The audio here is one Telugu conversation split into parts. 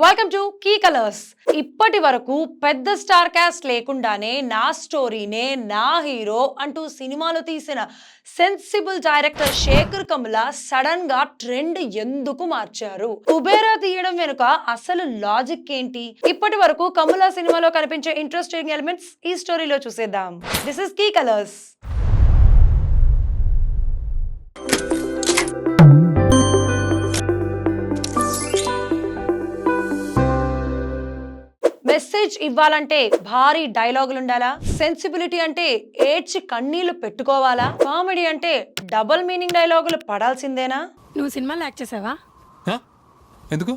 వెల్కమ్ టు కీ కలర్స్ ఇప్పటి వరకు పెద్ద స్టార్ క్యాస్ట్ లేకుండానే నా స్టోరీనే నా హీరో అంటూ సినిమాలు తీసిన సెన్సిబుల్ డైరెక్టర్ శేఖర్ కమల సడన్గా ట్రెండ్ ఎందుకు మార్చారు? కుబేరా తీయడం వెనుక అసలు లాజిక్ ఏంటి? ఇప్పటి వరకు కమల సినిమాలో కనిపించే ఇంట్రెస్టింగ్ ఎలిమెంట్స్ ఈ స్టోరీలో చూసేద్దాం. This is key colours message ఇవ్వాలంటే భారీ డైలాగులు ఉండాలా? సెన్సిబిలిటీ అంటే ఏడ్చి కన్నీళ్ళు పెట్టుకోవాలా? కామెడీ అంటే డబుల్ మీనింగ్ డైలాగులు పడాల్సిందేనా? నువ్వు సినిమాలో యాక్ట్ చేసావా? హ? ఎందుకు?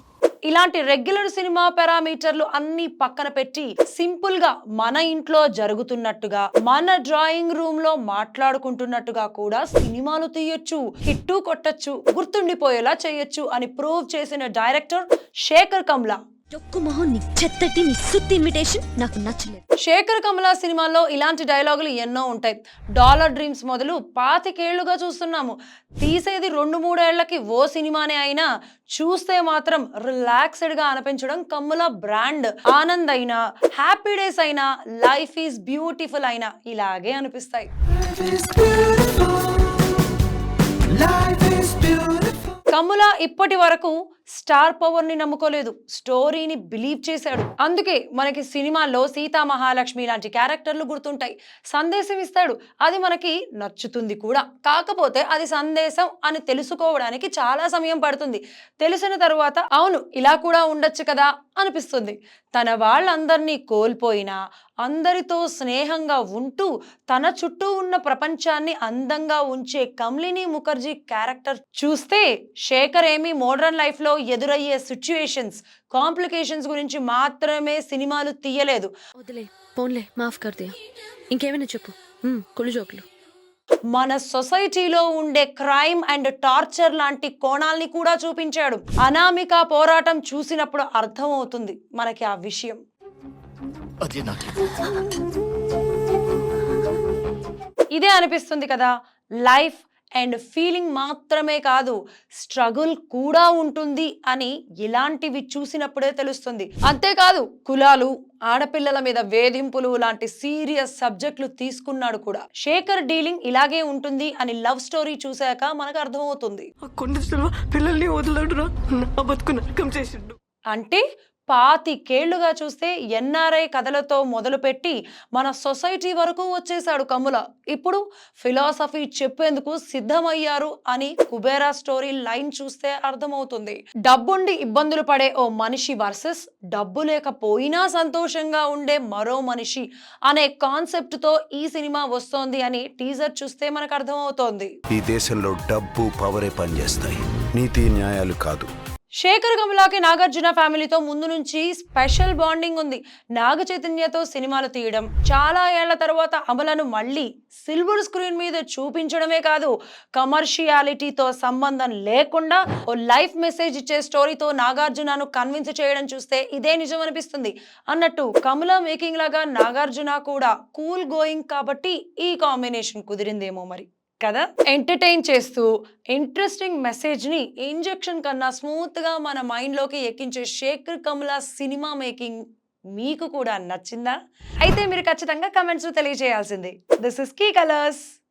ఇలాంటి రెగ్యులర్ సినిమా పారామీటర్లు అన్ని పక్కన పెట్టి సింపుల్గా మన ఇంట్లో జరుగుతున్నట్టుగా మన డ్రాయింగ్ రూమ్లో మాట్లాడుకుంటున్నట్టుగా కూడా సినిమాలు తీయొచ్చు హిట్టు కొట్టచ్చు గుర్తుండిపోయేలా చేయొచ్చు అని ప్రూవ్ చేసిన డైరెక్టర్ శేఖర్ కమ్లా. డొక్కు మొహం నీ చెత్తటి నీ సుత్తి ఇన్విటేషన్ నాకు నచ్చలేదు. శేఖర్ కమల సినిమాల్లో ఇలాంటి డైలాగులు ఎన్నో ఉంటాయి. డాలర్ డ్రీమ్స్ మొదలు పాతికేళ్ళుగా చూస్తున్నాము. తీసేది రెండు మూడేళ్ళకి ఓ సినిమానే అయినా చూస్తే మాత్రం రిలాక్స్డ్గా అనిపించడం కమ్ముల బ్రాండ్. ఆనంద్ అయినా హ్యాపీ డేస్ అయినా లైఫ్ ఈజ్ బ్యూటిఫుల్ అయినా ఇలాగే అనిపిస్తాయి. కమ్ముల ఇప్పటి వరకు స్టార్ పవర్ని నమ్ముకోలేదు స్టోరీని బిలీవ్ చేశాడు. అందుకే మనకి సినిమాల్లో సీతా మహాలక్ష్మి లాంటి క్యారెక్టర్లు గుర్తుంటాయి. సందేశం ఇస్తాడు అది మనకి నచ్చుతుంది కూడా. కాకపోతే అది సందేశం అని తెలుసుకోవడానికి చాలా సమయం పడుతుంది. తెలిసిన తర్వాత అవును ఇలా కూడా ఉండొచ్చు కదా అనిపిస్తుంది. తన వాళ్ళందరినీ కోల్పోయినా అందరితో స్నేహంగా ఉంటూ తన చుట్టూ ఉన్న ప్రపంచాన్ని అందంగా ఉంచే కమ్లిని ముఖర్జీ క్యారెక్టర్ చూస్తే శేఖర్ ఏమి మోడర్న్ లైఫ్లో ఎదురయ్యే సిచ్యుయేషన్స్ కాంప్లికేషన్స్ గురించి మాత్రమే సినిమాలు తీయలేదు. వదిలే పోన్లే మాఫ్ కర్దే ఇంకేమైనా చెప్పు. కుళ్ళు జోకులు. మన సొసైటీలో ఉండే క్రైమ్ అండ్ టార్చర్ లాంటి కోణాల్ని కూడా చూపించాడు. అనామిక పోరాటం చూసినప్పుడు అర్థమవుతుంది మనకి ఆ విషయం. ఇదే అనిపిస్తుంది కదా లైఫ్ అండ్ ఫీలింగ్ మాత్రమే కాదు స్ట్రగుల్ కూడా ఉంటుంది అని ఇలాంటివి చూసినప్పుడే తెలుస్తుంది. అంతేకాదు కులాలు ఆడపిల్లల మీద వేధింపులు లాంటి సీరియస్ సబ్జెక్టులు తీసుకున్నాడు కూడా. శేఖర్ డీలింగ్ ఇలాగే ఉంటుంది అని లవ్ స్టోరీ చూశాక మనకు అర్థమవుతుంది. పిల్లల్ని అంటే పాతికేళ్ళుగా చూస్తే ఎన్ఆర్ఐ కథలతో మొదలుపెట్టి మన సొసైటీ వరకు వచ్చేసాడు కమ్ముల. ఇప్పుడు ఫిలాసఫీ చెప్పేందుకు సిద్ధమయ్యారు అని కుబేరా స్టోరీ లైన్ చూస్తే అర్థమవుతుంది. డబ్బుండి ఇబ్బందులు పడే ఓ మనిషి వర్సెస్ డబ్బు లేకపోయినా సంతోషంగా ఉండే మరో మనిషి అనే కాన్సెప్ట్తో ఈ సినిమా వస్తోంది అని టీజర్ చూస్తే మనకు అర్థమవుతోంది. ఈ దేశంలో డబ్బు పవరే పనిచేస్తాయి. నీతి న్యాయాలు కాదు. శేఖర్ కమలాకి నాగార్జున ఫ్యామిలీతో ముందు నుంచి స్పెషల్ బాండింగ్ ఉంది. నాగ చైతన్యతో సినిమాలు తీయడం చాలా ఏళ్ళ తర్వాత అమలను మళ్ళీ సిల్వర్ స్క్రీన్ మీద చూపించడమే కాదు కమర్షియాలిటీతో సంబంధం లేకుండా ఓ లైఫ్ మెసేజ్ ఇచ్చే స్టోరీతో నాగార్జునను కన్విన్స్ చేయడం చూస్తే ఇదే నిజం అనిపిస్తుంది అన్నట్టు కమల మేకింగ్ లాగా నాగార్జున కూడా కూల్ గోయింగ్ కాబట్టి ఈ కాంబినేషన్ కుదిరిందేమో మరి. కదా? ఎంటర్టైన్ చేస్తూ ఇంట్రెస్టింగ్ మెసేజ్ని ఇంజెక్షన్ కన్నా స్మూత్గా మన మైండ్లోకి ఎక్కించే శేఖర్ కమల సినిమా మేకింగ్ మీకు కూడా నచ్చిందా? అయితే మీరు ఖచ్చితంగా comments తెలియజేయాల్సింది. This is key colours